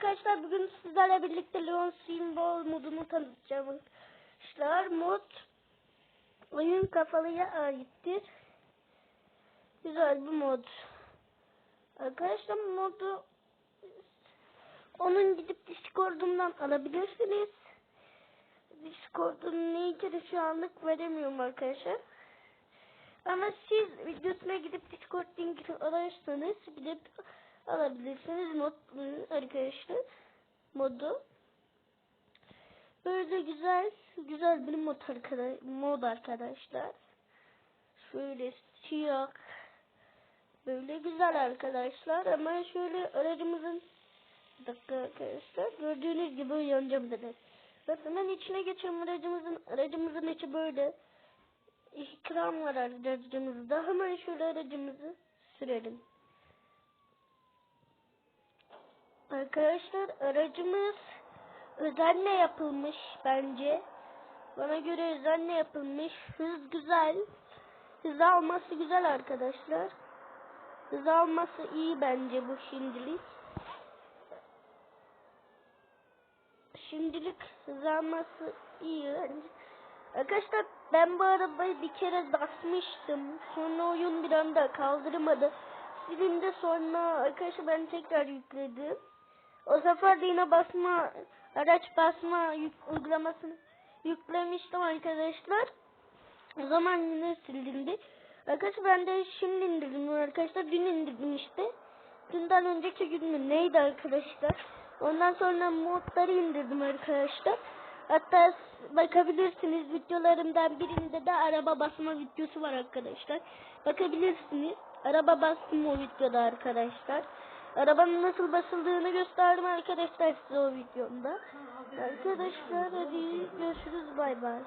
arkadaşlar bugün sizlerle birlikte Leon Symbol modunu tanıtacağım arkadaşlar. Mod oyun kafalıya aittir. Güzel bir mod. Arkadaşlar modu onun gidip Discord'umdan alabilirsiniz. Discord'un ne içeri şu anlık veremiyorum arkadaşlar. Ama siz videosuna gidip Discord linkini ararsanız gidip alabilirsiniz mod arkadaşlar modu. Böyle güzel güzel bir mod arkadaş mod arkadaşlar. Şöyle siyah böyle güzel arkadaşlar ama şöyle aracımızın dakika arkadaşlar gördüğünüz gibi uyanacağım dedi. Bakın ben içine geçen aracımızın aracımızın içi böyle ikram var aracımızda. Hemen şöyle aracımızı sürelim. Arkadaşlar aracımız özenle yapılmış bence. Bana göre özenle yapılmış. Hız güzel. Hız alması güzel arkadaşlar. Hız alması iyi bence bu şimdilik. Şimdilik hız alması iyi bence. Arkadaşlar ben bu arabayı bir kere basmıştım. Sonra oyun bir anda kaldırmadı. Silindi sonra arkadaşlar ben tekrar yükledim. O sefer de yine basma, araç basma yük, uygulamasını yüklemiştim arkadaşlar. O zaman yine silindi. Arkadaşlar ben de şimdi indirdim arkadaşlar. Dün indirdim işte. Dünden önceki gün mü neydi arkadaşlar? Ondan sonra modları indirdim arkadaşlar. Hatta bakabilirsiniz videolarımdan birinde de araba basma videosu var arkadaşlar. Bakabilirsiniz. Araba bastım o videoda arkadaşlar. Arabanın nasıl basıldığını gösterdim arkadaşlar size o videomda. Arkadaşlar hadi görüşürüz bay bay.